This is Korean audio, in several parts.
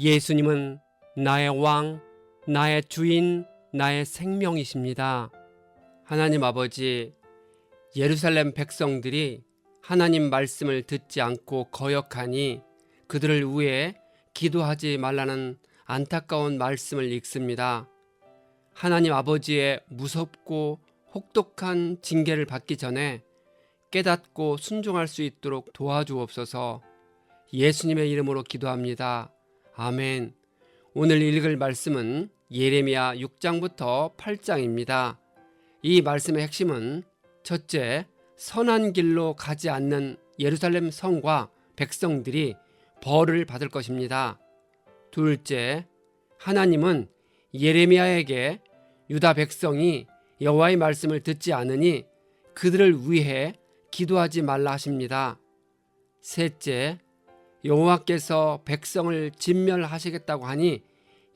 예수님은 나의 왕, 나의 주인, 나의 생명이십니다. 하나님 아버지, 예루살렘 백성들이 하나님 말씀을 듣지 않고 거역하니 그들을 위해 기도하지 말라는 안타까운 말씀을 읽습니다. 하나님 아버지의 무섭고 혹독한 징계를 받기 전에 깨닫고 순종할 수 있도록 도와주옵소서 예수님의 이름으로 기도합니다. 아멘. 오늘 읽을 말씀은 예레미야 6장부터 8장입니다. 이 말씀의 핵심은 첫째, 선한 길로 가지 않는 예루살렘 성과 백성들이 벌을 받을 것입니다. 둘째, 하나님은 예레미야에게 유다 백성이 여호와의 말씀을 듣지 않으니 그들을 위해 기도하지 말라 하십니다. 셋째, 여호와께서 백성을 진멸하시겠다고 하니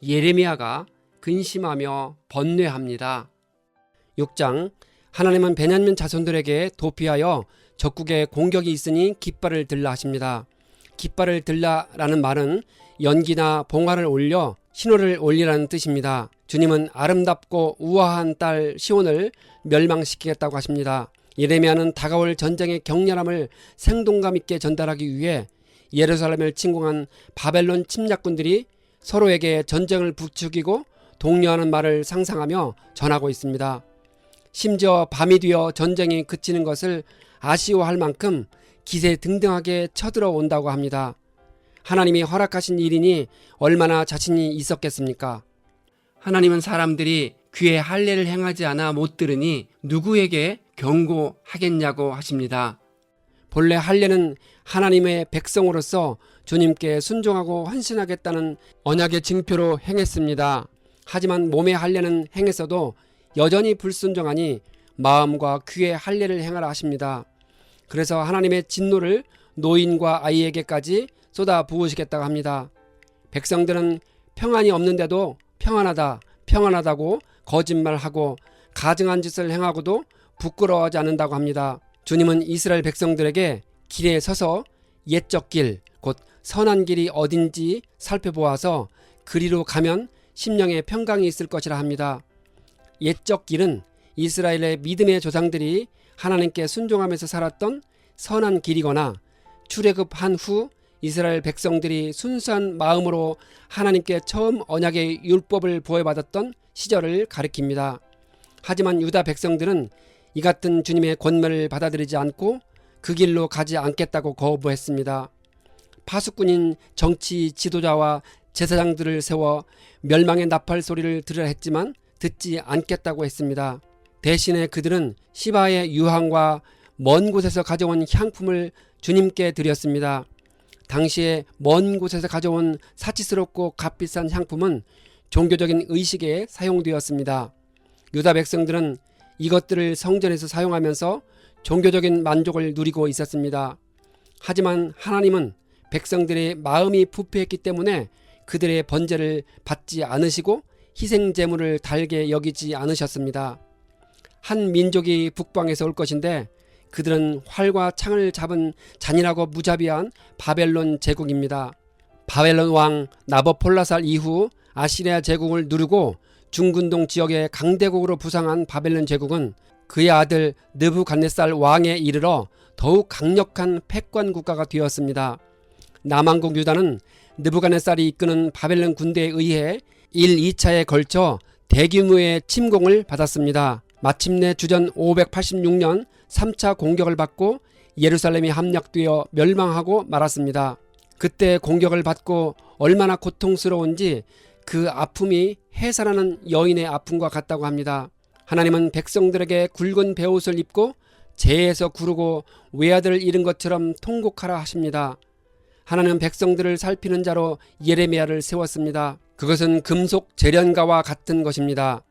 예레미야가 근심하며 번뇌합니다. 6장 하나님은 베냐민 자손들에게 도피하여 적국에 공격이 있으니 깃발을 들라 하십니다. 깃발을 들라라는 말은 연기나 봉화를 올려 신호를 올리라는 뜻입니다. 주님은 아름답고 우아한 딸 시온을 멸망시키겠다고 하십니다. 예레미야는 다가올 전쟁의 격렬함을 생동감 있게 전달하기 위해 예루살렘을 침공한 바벨론 침략군들이 서로에게 전쟁을 부추기고 독려하는 말을 상상하며 전하고 있습니다. 심지어 밤이 되어 전쟁이 그치는 것을 아쉬워할 만큼 기세 등등하게 쳐들어온다고 합니다. 하나님이 허락하신 일이니 얼마나 자신이 있었겠습니까? 하나님은 사람들이 귀에 할례를 행하지 않아 못 들으니 누구에게 경고하겠냐고 하십니다. 본래 할례는 하나님의 백성으로서 주님께 순종하고 헌신하겠다는 언약의 징표로 행했습니다. 하지만 몸의 할례는 행했어도 여전히 불순종하니 마음과 귀의 할례를 행하라 하십니다. 그래서 하나님의 진노를 노인과 아이에게까지 쏟아 부으시겠다고 합니다. 백성들은 평안이 없는데도 평안하다, 평안하다고 거짓말하고 가증한 짓을 행하고도 부끄러워하지 않는다고 합니다. 주님은 이스라엘 백성들에게 길에 서서 옛적 길, 곧 선한 길이 어딘지 살펴보아서 그리로 가면 심령에 평강이 있을 것이라 합니다. 옛적 길은 이스라엘의 믿음의 조상들이 하나님께 순종하면서 살았던 선한 길이거나 출애굽한 후 이스라엘 백성들이 순수한 마음으로 하나님께 처음 언약의 율법을 보여받았던 시절을 가리킵니다. 하지만 유다 백성들은 이 같은 주님의 권면을 받아들이지 않고 그 길로 가지 않겠다고 거부했습니다. 파수꾼인 정치 지도자와 제사장들을 세워 멸망의 나팔 소리를 들으라 했지만 듣지 않겠다고 했습니다. 대신에 그들은 시바의 유황과 먼 곳에서 가져온 향품을 주님께 드렸습니다. 당시에 먼 곳에서 가져온 사치스럽고 값비싼 향품은 종교적인 의식에 사용되었습니다. 유다 백성들은 이것들을 성전에서 사용하면서 종교적인 만족을 누리고 있었습니다. 하지만 하나님은 백성들의 마음이 부패했기 때문에 그들의 번제를 받지 않으시고 희생 제물을 달게 여기지 않으셨습니다. 한 민족이 북방에서 올 것인데 그들은 활과 창을 잡은 잔인하고 무자비한 바벨론 제국입니다. 바벨론 왕 나버폴라살 이후 아시리아 제국을 누르고 중근동 지역의 강대국으로 부상한 바벨론 제국은 그의 아들 느부갓네살 왕에 이르러 더욱 강력한 패권 국가가 되었습니다. 남한국 유다는 느부갓네살이 이끄는 바벨론 군대에 의해 1, 2차에 걸쳐 대규모의 침공을 받았습니다. 마침내 주전 586년 3차 공격을 받고 예루살렘이 함락되어 멸망하고 말았습니다. 그때 공격을 받고 얼마나 고통스러운지 그 아픔이 해산하는 여인의 아픔과 같다고 합니다. 하나님은 백성들에게 굵은 베옷을 입고 재에서 구르고 외아들을 잃은 것처럼 통곡하라 하십니다. 하나님 백성들을 살피는 자로 예레미야를 세웠습니다. 그것은 금속 재련가와 같은 것입니다.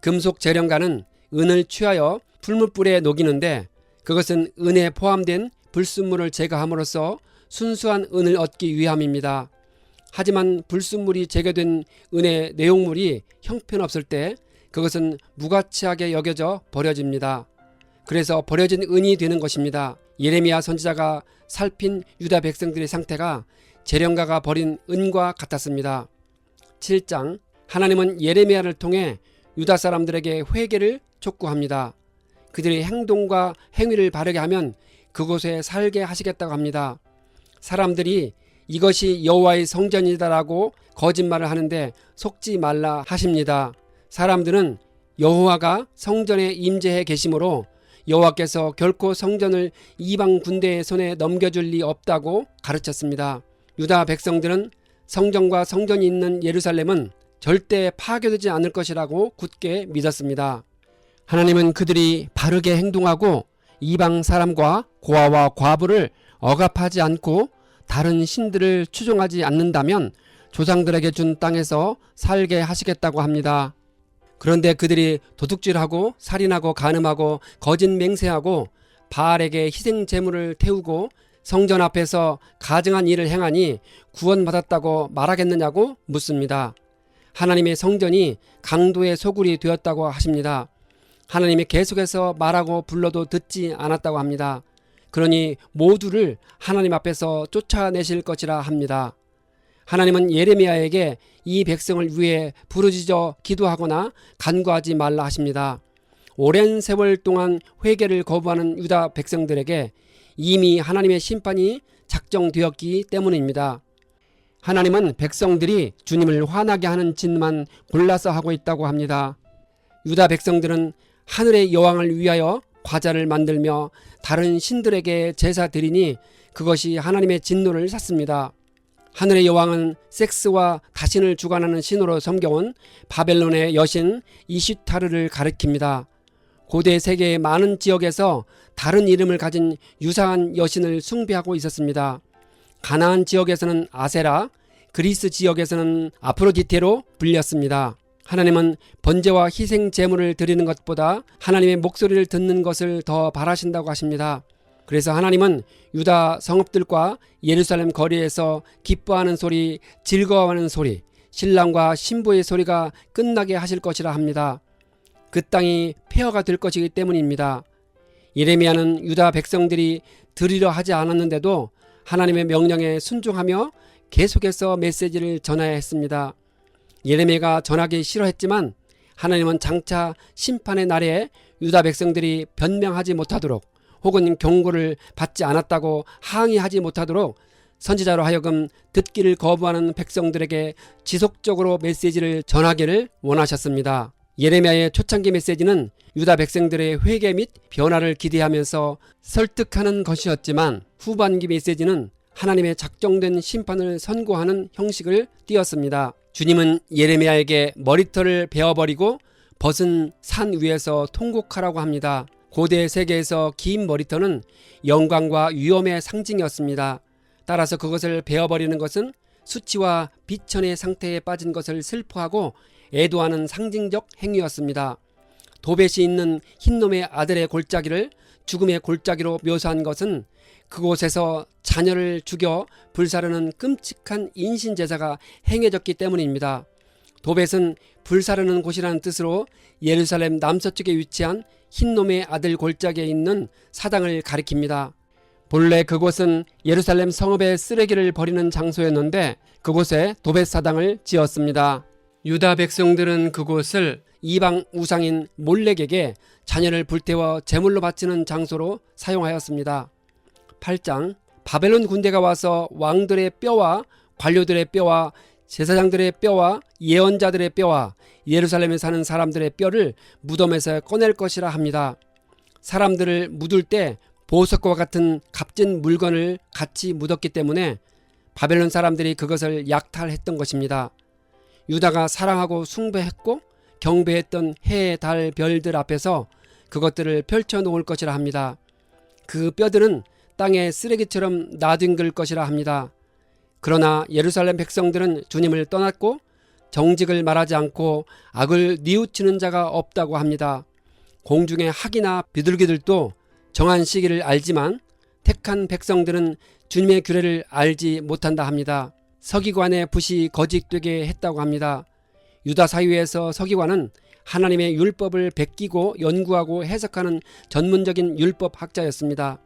금속 재련가는 은을 취하여 풀무불에 녹이는데 그것은 은에 포함된 불순물을 제거함으로써 순수한 은을 얻기 위함입니다. 하지만 불순물이 제거된 은의 내용물이 형편없을 때 그것은 무가치하게 여겨져 버려집니다. 그래서 버려진 은이 되는 것입니다. 예레미야 선지자가 살핀 유다 백성들의 상태가 재령가가 버린 은과 같았습니다. 7장 하나님은 예레미야를 통해 유다 사람들에게 회개를 촉구합니다. 그들의 행동과 행위를 바르게 하면 그곳에 살게 하시겠다고 합니다. 사람들이 이것이 여호와의 성전이다라고 거짓말을 하는데 속지 말라 하십니다. 사람들은 여호와가 성전에 임재해 계심으로 여호와께서 결코 성전을 이방 군대의 손에 넘겨줄 리 없다고 가르쳤습니다. 유다 백성들은 성전과 성전이 있는 예루살렘은 절대 파괴되지 않을 것이라고 굳게 믿었습니다. 하나님은 그들이 바르게 행동하고 이방 사람과 고아와 과부를 억압하지 않고 다른 신들을 추종하지 않는다면 조상들에게 준 땅에서 살게 하시겠다고 합니다. 그런데 그들이 도둑질하고 살인하고 간음하고 거짓 맹세하고 바알에게 희생 제물을 태우고 성전 앞에서 가증한 일을 행하니 구원받았다고 말하겠느냐고 묻습니다. 하나님의 성전이 강도의 소굴이 되었다고 하십니다. 하나님이 계속해서 말하고 불러도 듣지 않았다고 합니다. 그러니 모두를 하나님 앞에서 쫓아내실 것이라 합니다. 하나님은 예레미야에게 이 백성을 위해 부르짖어 기도하거나 간구하지 말라 하십니다. 오랜 세월 동안 회개를 거부하는 유다 백성들에게 이미 하나님의 심판이 작정되었기 때문입니다. 하나님은 백성들이 주님을 화나게 하는 짓만 골라서 하고 있다고 합니다. 유다 백성들은 하늘의 여왕을 위하여 과자를 만들며 다른 신들에게 제사 드리니 그것이 하나님의 진노를 샀습니다. 하늘의 여왕은 섹스와 다신을 주관하는 신으로 섬겨온 바벨론의 여신 이슈타르를 가리킵니다. 고대 세계의 많은 지역에서 다른 이름을 가진 유사한 여신을 숭배하고 있었습니다. 가나안 지역에서는 아세라, 그리스 지역에서는 아프로디테로 불렸습니다. 하나님은 번제와 희생 제물을 드리는 것보다 하나님의 목소리를 듣는 것을 더 바라신다고 하십니다. 그래서 하나님은 유다 성읍들과 예루살렘 거리에서 기뻐하는 소리, 즐거워하는 소리, 신랑과 신부의 소리가 끝나게 하실 것이라 합니다. 그 땅이 폐허가 될 것이기 때문입니다. 예레미야는 유다 백성들이 드리려 하지 않았는데도 하나님의 명령에 순종하며 계속해서 메시지를 전해야 했습니다. 예레미야가 전하기 싫어했지만 하나님은 장차 심판의 날에 유다 백성들이 변명하지 못하도록 혹은 경고를 받지 않았다고 항의하지 못하도록 선지자로 하여금 듣기를 거부하는 백성들에게 지속적으로 메시지를 전하기를 원하셨습니다. 예레미야의 초창기 메시지는 유다 백성들의 회개 및 변화를 기대하면서 설득하는 것이었지만 후반기 메시지는 하나님의 작정된 심판을 선고하는 형식을 띄었습니다. 주님은 예레미야에게 머리털을 베어버리고 벗은 산 위에서 통곡하라고 합니다. 고대 세계에서 긴 머리털은 영광과 위엄의 상징이었습니다. 따라서 그것을 베어버리는 것은 수치와 비천의 상태에 빠진 것을 슬퍼하고 애도하는 상징적 행위였습니다. 도벳이 있는 흰놈의 아들의 골짜기를 죽음의 골짜기로 묘사한 것은 그곳에서 자녀를 죽여 불사르는 끔찍한 인신 제사가 행해졌기 때문입니다. 도벳은 불사르는 곳이라는 뜻으로 예루살렘 남서쪽에 위치한 흰놈의 아들 골짜기에 있는 사당을 가리킵니다. 본래 그곳은 예루살렘 성읍의 쓰레기를 버리는 장소였는데 그곳에 도벳 사당을 지었습니다. 유다 백성들은 그곳을 이방 우상인 몰렉에게 자녀를 불태워 제물로 바치는 장소로 사용하였습니다. 8장 바벨론 군대가 와서 왕들의 뼈와 관료들의 뼈와 제사장들의 뼈와 예언자들의 뼈와 예루살렘에 사는 사람들의 뼈를 무덤에서 꺼낼 것이라 합니다. 사람들을 묻을 때 보석과 같은 값진 물건을 같이 묻었기 때문에 바벨론 사람들이 그것을 약탈했던 것입니다. 유다가 사랑하고 숭배했고 경배했던 해, 달, 별들 앞에서 그것들을 펼쳐 놓을 것이라 합니다. 그 뼈들은 땅에 쓰레기처럼 나뒹글 것이라 합니다. 그러나 예루살렘 백성들은 주님을 떠났고 정직을 말하지 않고 악을 뉘우치는 자가 없다고 합니다. 공중의 학이나 비둘기들도 정한 시기를 알지만 택한 백성들은 주님의 규례를 알지 못한다 합니다. 서기관의 붓이 거짓되게 했다고 합니다. 유다 사유에서 서기관은 하나님의 율법을 베끼고 연구하고 해석하는 전문적인 율법 학자였습니다.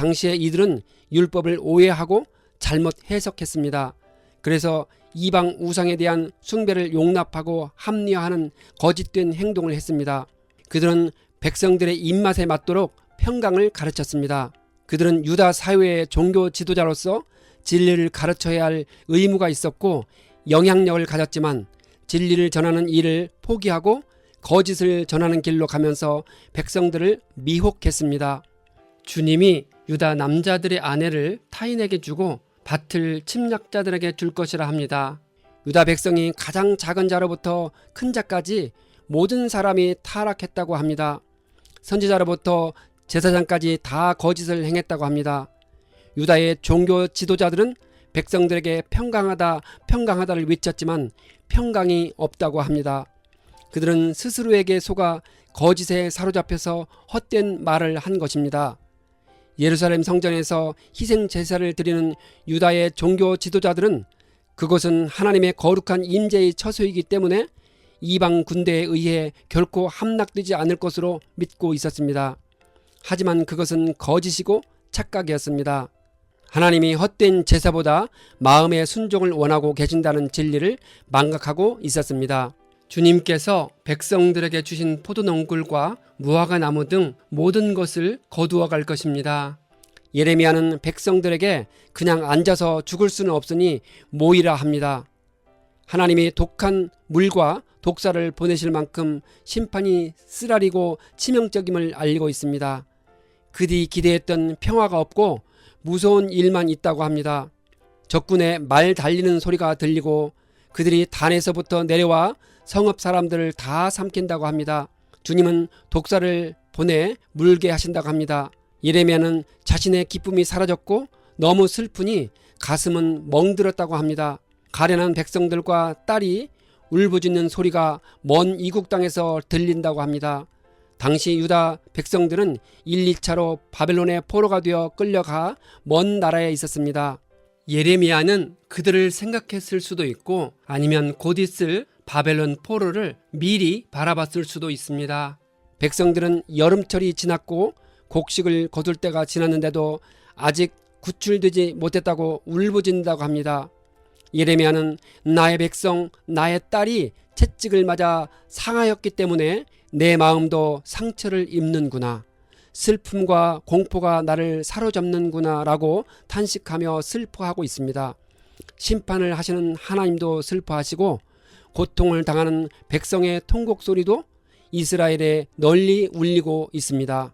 당시에 이들은 율법을 오해하고 잘못 해석했습니다. 그래서 이방 우상에 대한 숭배를 용납하고 합리화하는 거짓된 행동을 했습니다. 그들은 백성들의 입맛에 맞도록 평강을 가르쳤습니다. 그들은 유다 사회의 종교 지도자로서 진리를 가르쳐야 할 의무가 있었고 영향력을 가졌지만 진리를 전하는 일을 포기하고 거짓을 전하는 길로 가면서 백성들을 미혹했습니다. 주님이 유다 남자들의 아내를 타인에게 주고 밭을 침략자들에게 줄 것이라 합니다. 유다 백성이 가장 작은 자로부터 큰 자까지 모든 사람이 타락했다고 합니다. 선지자로부터 제사장까지 다 거짓을 행했다고 합니다. 유다의 종교 지도자들은 백성들에게 평강하다, 평강하다를 외쳤지만 평강이 없다고 합니다. 그들은 스스로에게 속아 거짓에 사로잡혀서 헛된 말을 한 것입니다. 예루살렘 성전에서 희생 제사를 드리는 유다의 종교 지도자들은 그것은 하나님의 거룩한 임재의 처소이기 때문에 이방 군대에 의해 결코 함락되지 않을 것으로 믿고 있었습니다. 하지만 그것은 거짓이고 착각이었습니다. 하나님이 헛된 제사보다 마음의 순종을 원하고 계신다는 진리를 망각하고 있었습니다. 주님께서 백성들에게 주신 포도농굴과 무화과 나무 등 모든 것을 거두어 갈 것입니다. 예레미야는 백성들에게 그냥 앉아서 죽을 수는 없으니 모이라 합니다. 하나님이 독한 물과 독사를 보내실 만큼 심판이 쓰라리고 치명적임을 알리고 있습니다. 그들이 기대했던 평화가 없고 무서운 일만 있다고 합니다. 적군의 말 달리는 소리가 들리고 그들이 단에서부터 내려와 성읍 사람들을 다 삼킨다고 합니다. 주님은 독사를 보내 물게 하신다고 합니다. 예레미야는 자신의 기쁨이 사라졌고 너무 슬프니 가슴은 멍들었다고 합니다. 가련한 백성들과 딸이 울부짖는 소리가 먼 이국 땅에서 들린다고 합니다. 당시 유다 백성들은 1, 2차로 바벨론의 포로가 되어 끌려가 먼 나라에 있었습니다. 예레미야는 그들을 생각했을 수도 있고 아니면 곧 있을 바벨론 포로를 미리 바라봤을 수도 있습니다. 백성들은 여름철이 지났고 곡식을 거둘 때가 지났는데도 아직 구출되지 못했다고 울부짖는다고 합니다. 예레미야는 나의 백성, 나의 딸이 채찍을 맞아 상하였기 때문에 내 마음도 상처를 입는구나. 슬픔과 공포가 나를 사로잡는구나 라고 탄식하며 슬퍼하고 있습니다. 심판을 하시는 하나님도 슬퍼하시고 고통을 당하는 백성의 통곡 소리도 이스라엘에 널리 울리고 있습니다.